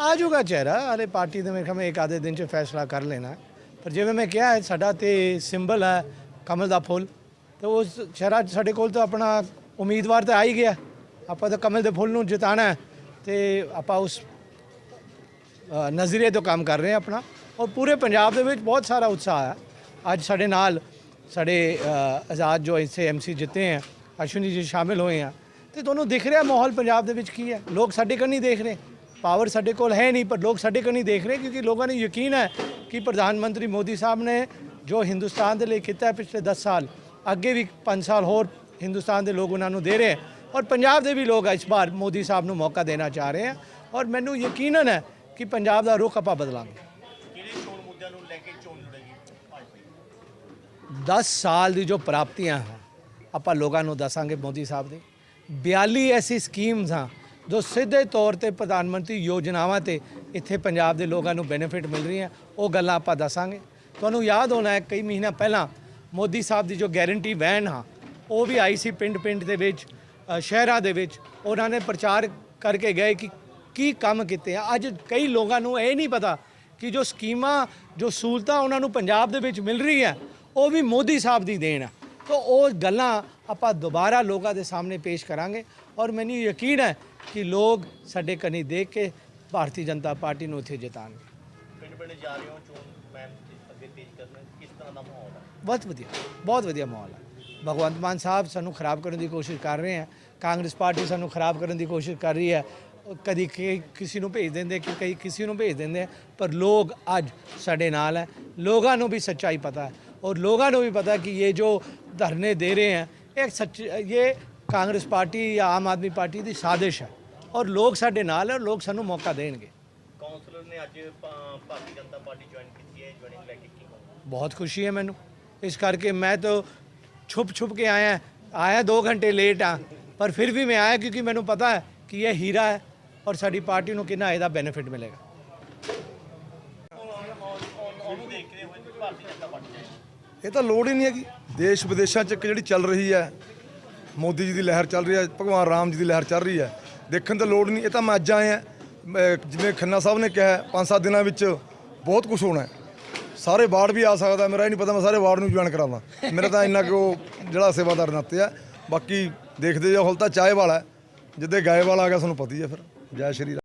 ਆ ਜਾਊਗਾ ਚਿਹਰਾ, ਹਾਲੇ ਪਾਰਟੀ ਦੇ ਮੇਰੇ ਖਿਆਲ ਮੈਂ ਇੱਕ ਆਧੇ ਦਿਨ ਚ ਫੈਸਲਾ ਕਰ ਲੈਣਾ। ਪਰ ਜਿਵੇਂ ਮੈਂ ਕਿਹਾ ਹੈ ਸਾਡਾ ਤੇ ਸਿੰਬਲ ਹੈ ਕਮਲ ਦਾ ਫੁੱਲ। ਤੇ ਉਸ ਚਿਹਰਾ ਸਾਡੇ ਕੋਲ ਤਾਂ ਆਪਣਾ ਉਮੀਦਵਾਰ ਤਾਂ ਆ ਹੀ ਗਿਆ। ਆਪਾਂ ਤਾਂ ਕਮਲ ਦੇ ਫੁੱਲ ਨੂੰ ਜਿਤਾਣਾ ਹੈ। ਤੇ ਆਪਾਂ ਉਸ ਨਜ਼ਰੀਏ ਤੋਂ ਕੰਮ ਕਰ ਰਹੇ ਹਾਂ ਆਪਣਾ। ਔਰ ਪੂਰੇ ਪੰਜਾਬ ਦੇ ਵਿੱਚ ਬਹੁਤ ਸਾਰਾ ਉਤਸ਼ਾਹ ਹੈ। ਅੱਜ ਸਾਡੇ ਨਾਲ ਸਾਡੇ ਆਜ਼ਾਦ ਜੋ ਇੱਥੇ ਐਮਸੀ ਜਿੱਤੇ ਹੈ, ਅਸ਼ਵਨੀ ਜੀ ਸ਼ਾਮਿਲ ਹੋਏ ਆ। ਤੇ ਤੁਹਾਨੂੰ ਦਿਖ ਰਿਹਾ ਮਾਹੌਲ ਪੰਜਾਬ ਦੇ ਵਿੱਚ ਕੀ ਹੈ? ਲੋਕ ਸਾਡੇ ਕੰਨੀ ਦੇਖ ਰਹੇ। ਪਾਵਰ ਸਾਡੇ ਕੋਲ ਹੈ ਨਹੀਂ ਪਰ ਲੋਕ ਸਾਡੇ ਕੰਨੀ ਦੇਖ ਰਹੇ ਕਿਉਂਕਿ ਲੋਕਾਂ ਨੂੰ ਯਕੀਨ ਹੈ ਕਿ ਪ੍ਰਧਾਨ ਮੰਤਰੀ ਮੋਦੀ ਸਾਹਿਬ ਨੇ ਜੋ ਹਿੰਦੁਸਤਾਨ ਦੇ ਲਈ ਕੀਤਾ ਹੈ ਪਿਛਲੇ 10 ਸਾਲ ਅੱਗੇ ਵੀ 5 ਸਾਲ ਹੋਰ ਹਿੰਦੁਸਤਾਨ ਦੇ ਲੋਕ ਉਹਨਾਂ ਨੂੰ ਦੇ ਰਹੇ ਔਰ ਪੰਜਾਬ ਦੇ ਵੀ ਲੋਕ ਇਸ ਵਾਰ ਮੋਦੀ ਸਾਹਿਬ ਨੂੰ ਮੌਕਾ ਦੇਣਾ ਚਾਹ ਰਹੇ ਹੈ ਔਰ ਮੈਨੂੰ ਯਕੀਨਨ ਹੈ ਕਿ ਪੰਜਾਬ ਦਾ ਰੁਖ ਆਪਾਂ ਬਦਲਾਂਗੇ। ਕਿਹੜੇ ਚੋਣ ਮੁੱਦਿਆਂ ਨੂੰ ਲੈ ਕੇ ਚੋਣ ਲੜੇਗੀ ਭਾਜਪਾ? 10 ਸਾਲ ਦੀ ਜੋ ਪ੍ਰਾਪਤੀਆਂ ਹਨ ਆਪਾਂ ਲੋਕਾਂ ਨੂੰ ਦੱਸਾਂਗੇ ਮੋਦੀ ਸਾਹਿਬ ਦੇ। 42 ਐਸੀ ਸਕੀਮਸ ਹਨ ਜੋ ਸਿੱਧੇ ਤੌਰ ਤੇ ਪ੍ਰਧਾਨ ਮੰਤਰੀ ਯੋਜਨਾਵਾਂ ਤੇ ਇੱਥੇ ਪੰਜਾਬ ਦੇ ਲੋਕਾਂ ਨੂੰ ਬੈਨੀਫਿਟ ਮਿਲ ਰਹੀ ਹੈ ਉਹ ਗੱਲਾਂ ਆਪਾਂ ਦੱਸਾਂਗੇ। ਤੁਹਾਨੂੰ ਯਾਦ ਹੋਣਾ ਹੈ, ਕਈ ਮਹੀਨਾ ਪਹਿਲਾਂ ਮੋਦੀ ਸਾਹਿਬ ਦੀ ਜੋ ਗਾਰੰਟੀ ਵੈਨ ਹਾਂ ਉਹ ਵੀ ਆਈ ਸੀ ਪਿੰਡ ਪਿੰਡ ਦੇ ਵਿੱਚ ਸ਼ਹਿਰਾਂ ਦੇ ਵਿੱਚ। ਉਹਨਾਂ ਨੇ ਪ੍ਰਚਾਰ ਕਰਕੇ ਗਏ ਕਿ ਕੀ ਕੰਮ ਕੀਤੇ ਆ। ਅੱਜ ਕਈ ਲੋਕਾਂ ਨੂੰ ਇਹ ਨਹੀਂ ਪਤਾ ਕਿ ਜੋ ਸਕੀਮਾਂ, ਜੋ ਸਹੂਲਤਾਂ ਉਹਨਾਂ ਨੂੰ ਪੰਜਾਬ ਦੇ ਵਿੱਚ ਮਿਲ ਰਹੀ ਹੈ ਉਹ ਵੀ ਮੋਦੀ ਸਾਹਿਬ ਦੀ ਦੇਣ ਹੈ ਤਾਂ ਉਹ ਗੱਲਾਂ ਆਪਾਂ ਦੁਬਾਰਾ ਲੋਕਾਂ ਦੇ ਸਾਹਮਣੇ ਪੇਸ਼ ਕਰਾਂਗੇ ਔਰ ਮੈਨੂੰ ਯਕੀਨ ਹੈ ਕਿ ਲੋਕ ਸਾਡੇ ਕਨੀ ਦੇਖ ਕੇ ਭਾਰਤੀ ਜਨਤਾ ਪਾਰਟੀ ਨੂੰ ਉੱਥੇ ਜਿਤਾਣਗੇ। ਪਿੰਡ ਪਿੰਡ ਜਾ ਰਹੇ ਹੋ ਚੋਣ ਮੈਂ ਅੱਗੇ ਤੇਜ਼ ਕਰਨਾ ਕਿਸ ਤਰ੍ਹਾਂ ਦਾ ਮਾਹੌਲ ਹੈ? ਬਹੁਤ ਵਧੀਆ ਬਹੁਤ ਵਧੀਆ ਮਾਹੌਲ ਹੈ। ਭਗਵੰਤ ਮਾਨ ਸਾਹਿਬ ਸਾਨੂੰ ਖਰਾਬ ਕਰਨ ਦੀ ਕੋਸ਼ਿਸ਼ ਕਰ ਰਹੇ ਹੈ ਕਾਂਗਰਸ ਪਾਰਟੀ ਸਾਨੂੰ ਖਰਾਬ ਕਰਨ ਦੀ ਕੋਸ਼ਿਸ਼ ਕਰ ਰਹੀ ਹੈ। ਕਦੀ ਕਿਸੇ ਨੂੰ ਭੇਜ ਦਿੰਦੇ ਕਿ ਕਈ ਕਿਸੇ ਨੂੰ ਭੇਜ ਦਿੰਦੇ ਪਰ ਲੋਕ ਅੱਜ ਸਾਡੇ ਨਾਲ ਹੈ। ਲੋਕਾਂ ਨੂੰ ਵੀ ਸੱਚਾਈ ਪਤਾ ਹੈ ਔਰ ਲੋਕਾਂ ਨੂੰ ਵੀ ਪਤਾ ਕਿ ਇਹ ਜੋ ਧਰਨੇ ਦੇ ਰਹੇ ਹੈ ਇਹ ਸੱਚ ਇਹ ਕਾਂਗਰਸ ਪਾਰਟੀ ਜਾਂ ਆਮ ਆਦਮੀ ਪਾਰਟੀ ਦੀ ਸਾਜ਼ਿਸ਼ ਹੈ। ਔਰ ਲੋਕ ਸਾਡੇ ਨਾਲ ਹੈ ਔਰ ਲੋਕ ਸਾਨੂੰ ਮੌਕਾ ਦੇਣਗੇ। ਕਾਉਂਸਲਰ ਨੇ ਅੱਜ ਭਾਰਤੀ ਜਨਤਾ ਪਾਰਟੀ ਜੁਆਇਨ ਕੀਤੀ ਹੈ ਜੁਆਇਨਿੰਗ ਲੈ ਕੇ ਬਹੁਤ ਖੁਸ਼ੀ ਹੈ ਮੈਨੂੰ। ਇਸ ਕਰਕੇ ਮੈਂ ਤਾਂ ਛੁਪ ਛੁਪ ਕੇ ਆਇਆ ਆਇਆ 2 ਘੰਟੇ ਲੇਟ ਆ ਪਰ ਫਿਰ ਵੀ ਮੈਂ ਆਇਆ ਕਿਉਂਕਿ ਮੈਨੂੰ ਪਤਾ ਹੈ ਕਿ ਇਹ ਹੀਰਾ ਹੈ ਔਰ ਸਾਡੀ ਪਾਰਟੀ ਨੂੰ ਕਿੰਨਾ ਇਹਦਾ ਬੈਨੀਫਿਟ ਮਿਲੇਗਾ। ਇਹ ਤਾਂ ਲੋੜ ਹੀ ਨਹੀਂ ਹੈਗੀ। ਦੇਸ਼ ਵਿਦੇਸ਼ਾਂ 'ਚ ਇੱਕ ਜਿਹੜੀ ਚੱਲ ਰਹੀ ਹੈ ਮੋਦੀ ਜੀ ਦੀ ਲਹਿਰ ਚੱਲ ਰਹੀ ਹੈ ਭਗਵਾਨ ਰਾਮ ਜੀ ਦੀ ਲਹਿਰ ਚੱਲ ਰਹੀ ਹੈ। ਦੇਖਣ ਦੀ ਲੋੜ ਨਹੀਂ, ਇਹ ਤਾਂ ਮੈਂ ਅੱਜ ਆਇਆ। ਜਿਵੇਂ ਖੰਨਾ ਸਾਹਿਬ ਨੇ ਕਿਹਾ, ਪੰਜ ਸੱਤ ਦਿਨਾਂ ਵਿੱਚ ਬਹੁਤ ਕੁਝ ਹੋਣਾ ਸਾਰੇ ਵਾਰਡ ਵੀ ਆ ਸਕਦਾ, ਮੇਰਾ ਇਹ ਨਹੀਂ ਪਤਾ, ਮੈਂ ਸਾਰੇ ਵਾਰਡ ਨੂੰ ਜੁਆਇਨ ਕਰਾਵਾਂ। ਮੇਰਾ ਤਾਂ ਇੰਨਾ ਕਿ ਉਹ ਜਿਹੜਾ ਸੇਵਾਦਾਰ ਨਾਤੇ ਆ। ਬਾਕੀ ਦੇਖਦੇ ਜਾ ਹੁਣ ਤਾਂ ਚਾਹ ਵਾਲਾ ਹੈ। ਜਿੱਦੇ ਗਾਏ ਵਾਲਾ ਆ ਗਿਆ, ਤੁਹਾਨੂੰ ਪਤਾ ਹੀ ਹੈ ਫਿਰ। ਜੈ ਸ਼੍ਰੀ ਰਾਮ।